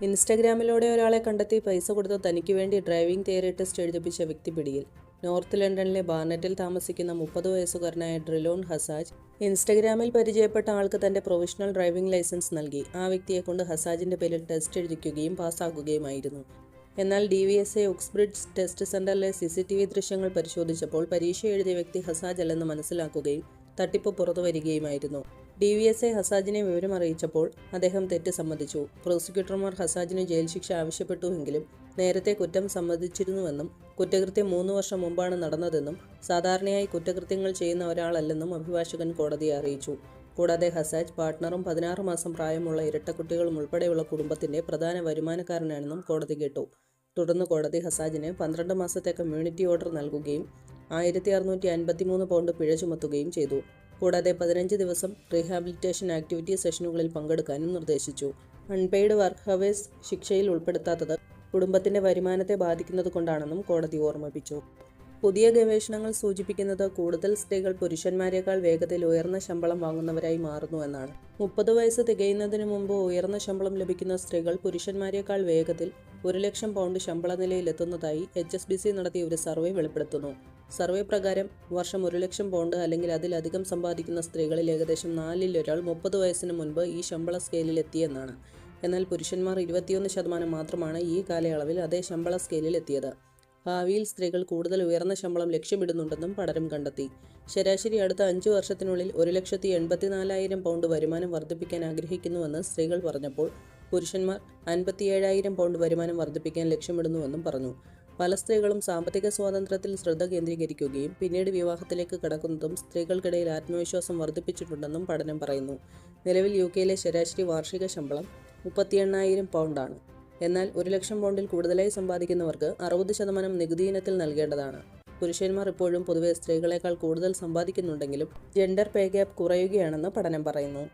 ഇൻസ്റ്റഗ്രാമിലൂടെ ഒരാളെ കണ്ടെത്തി പൈസ കൊടുത്ത് തനിക്ക് വേണ്ടി ഡ്രൈവിംഗ് തിയറി ടെസ്റ്റ് എഴുതിപ്പിച്ച വ്യക്തി പിടിയിൽ. നോർത്ത് ലണ്ടനിലെ ബാർനറ്റിൽ താമസിക്കുന്ന മുപ്പത് വയസ്സുകാരനായ ഡ്രിലോൺ ഹസാജ് ഇൻസ്റ്റഗ്രാമിൽ പരിചയപ്പെട്ട ആൾക്ക് തന്റെ പ്രൊഫഷണൽ ഡ്രൈവിംഗ് ലൈസൻസ് നൽകി. ആ വ്യക്തിയെ കൊണ്ട് ഹസാജിന്റെ പേരിൽ ടെസ്റ്റ് എഴുതിക്കുകയും പാസ്സാക്കുകയുമായിരുന്നു. എന്നാൽ D V S A Oxbridge test സെന്ററിലെ സി സി ടി വി ദൃശ്യങ്ങൾ പരിശോധിച്ചപ്പോൾ പരീക്ഷ എഴുതിയ വ്യക്തി ഹസാജ് അല്ലെന്ന് മനസ്സിലാക്കുകയും തട്ടിപ്പ് പുറത്തു വരികയുമായിരുന്നു. ഡി വി എസ് എ ഹസാജിനെ വിവരം അറിയിച്ചപ്പോൾ അദ്ദേഹം തെറ്റ് സമ്മതിച്ചു. പ്രോസിക്യൂട്ടർമാർ ഹസാജിന് ജയിൽ ശിക്ഷ ആവശ്യപ്പെട്ടുവെങ്കിലും നേരത്തെ കുറ്റം സമ്മതിച്ചിരുന്നുവെന്നും കുറ്റകൃത്യം മൂന്ന് വർഷം മുമ്പാണ് നടന്നതെന്നും സാധാരണയായി കുറ്റകൃത്യങ്ങൾ ചെയ്യുന്ന ഒരാളല്ലെന്നും അഭിഭാഷകൻ കോടതിയെ അറിയിച്ചു. കൂടാതെ ഹസാജ് പാർട്ട്ണറും പതിനാറ് മാസം പ്രായമുള്ള ഇരട്ടക്കുട്ടികളും ഉൾപ്പെടെയുള്ള കുടുംബത്തിന്റെ പ്രധാന വരുമാനക്കാരനാണെന്നും കോടതി കേട്ടു. തുടർന്ന് കോടതി ഹസാജിന് പന്ത്രണ്ട് മാസത്തെ കമ്മ്യൂണിറ്റി ഓർഡർ നൽകുകയും ആയിരത്തി അറുന്നൂറ്റി അൻപത്തിമൂന്ന് പൗണ്ട് പിഴ ചുമത്തുകയും ചെയ്തു. കൂടാതെ പതിനഞ്ച് ദിവസം റീഹാബിലിറ്റേഷൻ ആക്ടിവിറ്റി സെഷനുകളിൽ പങ്കെടുക്കാനും നിർദ്ദേശിച്ചു. അൺപെയ്ഡ് വർക്ക് ഹവേഴ്സ് ശിക്ഷയിൽ ഉൾപ്പെടുത്താത്തത് കുടുംബത്തിന്റെ വരുമാനത്തെ ബാധിക്കുന്നത് കൊണ്ടാണെന്നും കോടതി ഓർമ്മിപ്പിച്ചു. പുതിയ ഗവേഷണങ്ങൾ സൂചിപ്പിക്കുന്നത് കൂടുതൽ സ്ത്രീകൾ പുരുഷന്മാരെക്കാൾ വേഗത്തിൽ ഉയർന്ന ശമ്പളം വാങ്ങുന്നവരായി മാറുന്നു എന്നാണ്. മുപ്പത് വയസ്സ് തികയുന്നതിന് മുമ്പ് ഉയർന്ന ശമ്പളം ലഭിക്കുന്ന സ്ത്രീകൾ പുരുഷന്മാരെക്കാൾ വേഗത്തിൽ ഒരു ലക്ഷം പൗണ്ട് ശമ്പള നിലയിലെത്തുന്നതായി എച്ച് എസ് ബി സി നടത്തിയ ഒരു സർവേ വെളിപ്പെടുത്തുന്നു. സർവേ പ്രകാരം വർഷം ഒരു ലക്ഷം പൗണ്ട് അല്ലെങ്കിൽ അതിലധികം സമ്പാദിക്കുന്ന സ്ത്രീകളിൽ ഏകദേശം നാലിൽ ഒരാൾ മുപ്പത് വയസ്സിന് മുൻപ് ഈ ശമ്പള സ്കെയിലിൽ എത്തിയെന്നാണ്. എന്നാൽ പുരുഷന്മാർ ഇരുപത്തിയൊന്ന് ശതമാനം മാത്രമാണ് ഈ കാലയളവിൽ അതേ ശമ്പള സ്കെയിലിൽ എത്തിയത്. ഭാവിയിൽ സ്ത്രീകൾ കൂടുതൽ ഉയർന്ന ശമ്പളം ലക്ഷ്യമിടുന്നുണ്ടെന്നും പഠനം കണ്ടെത്തി. ശരാശരി അടുത്ത അഞ്ചു വർഷത്തിനുള്ളിൽ ഒരു ലക്ഷത്തി എൺപത്തിനാലായിരം പൗണ്ട് വരുമാനം വർദ്ധിപ്പിക്കാൻ ആഗ്രഹിക്കുന്നുവെന്ന് സ്ത്രീകൾ പറഞ്ഞപ്പോൾ പുരുഷന്മാർ അൻപത്തിയേഴായിരം പൗണ്ട് വരുമാനം വർദ്ധിപ്പിക്കാൻ ലക്ഷ്യമിടുന്നുവെന്നും പറഞ്ഞു. പല സ്ത്രീകളും സാമ്പത്തിക സ്വാതന്ത്ര്യത്തിൽ ശ്രദ്ധ കേന്ദ്രീകരിക്കുകയും പിന്നീട് വിവാഹത്തിലേക്ക് കടക്കുന്നതും സ്ത്രീകൾക്കിടയിൽ ആത്മവിശ്വാസം വർദ്ധിപ്പിച്ചിട്ടുണ്ടെന്നും പഠനം പറയുന്നു. നിലവിൽ യു കെയിലെ ശരാശരി വാർഷിക ശമ്പളം മുപ്പത്തി എണ്ണായിരം പൗണ്ടാണ്. എന്നാൽ ഒരു ലക്ഷം പൗണ്ടിൽ കൂടുതലായി സമ്പാദിക്കുന്നവർക്ക് അറുപത് ശതമാനം നികുതി ഇനത്തിൽ നൽകേണ്ടതാണ്. പുരുഷന്മാർ ഇപ്പോഴും പൊതുവെ സ്ത്രീകളെക്കാൾ കൂടുതൽ സമ്പാദിക്കുന്നുണ്ടെങ്കിലും ജെൻഡർ പേ ഗ്യാപ്പ് കുറയുകയാണെന്ന് പഠനം പറയുന്നു.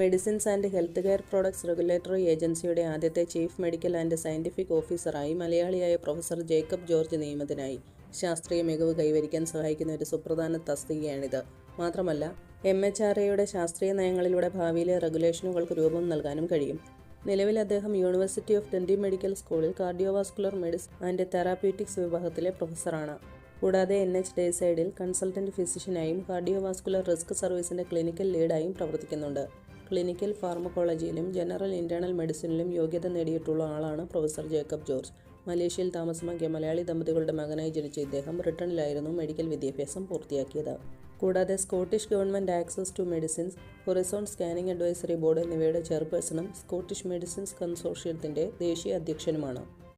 Medicines and health care products regulatory ഏജൻസിയുടെ ആദ്യത്തെ ചീഫ് മെഡിക്കൽ ആൻഡ് സയന്റിഫിക് ഓഫീസറായി മലയാളിയായ പ്രൊഫസർ ജേക്കബ് ജോർജ് നിയമത്തിനായി ശാസ്ത്രീയ മികവ് കൈവരിക്കാൻ സഹായിക്കുന്ന ഒരു സുപ്രധാന തസ്തികയാണിത്. മാത്രമല്ല എം എച്ച് ആർ എയുടെ ശാസ്ത്രീയ നയങ്ങളിലൂടെ ഭാവിയിലെ റെഗുലേഷനുകൾക്ക് രൂപം നൽകാനും കഴിയും. നിലവിൽ അദ്ദേഹം യൂണിവേഴ്സിറ്റി ഓഫ് ഡെന്റി മെഡിക്കൽ സ്കൂളിൽ കാർഡിയോവാസ്കുലർ മെഡിസിൻ ആൻഡ് തെറാപ്യൂട്ടിക്സ് വിഭാഗത്തിലെ പ്രൊഫസറാണ്. കൂടാതെ എൻ എച്ച് ഡേസൈഡിൽ കൺസൾട്ടന്റ് ഫിസിഷ്യനായും കാർഡിയോവാസ്കുലർ റിസ്ക് സർവീസിന്റെ ക്ലിനിക്കൽ ലീഡായും പ്രവർത്തിക്കുന്നുണ്ട്. ക്ലിനിക്കൽ ഫാർമക്കോളജിയിലും ജനറൽ ഇന്റേണൽ മെഡിസിനിലും യോഗ്യത നേടിയിട്ടുള്ള ആളാണ് പ്രൊഫസർ ജേക്കബ് ജോർജ്. മലേഷ്യയിൽ താമസമാക്കിയ മലയാളി ദമ്പതികളുടെ മകനായി ജനിച്ച ഇദ്ദേഹം ബ്രിട്ടനിലായിരുന്നു മെഡിക്കൽ വിദ്യാഭ്യാസം പൂർത്തിയാക്കിയത്. കൂടാതെ Scottish government access to medicines horizon scanning advisory board എന്നിവയുടെ ചെയർപേഴ്സണും സ്കോട്ടിഷ് മെഡിസിൻസ് കൺസോർഷ്യത്തിന്റെ ദേശീയ അധ്യക്ഷനുമാണ്.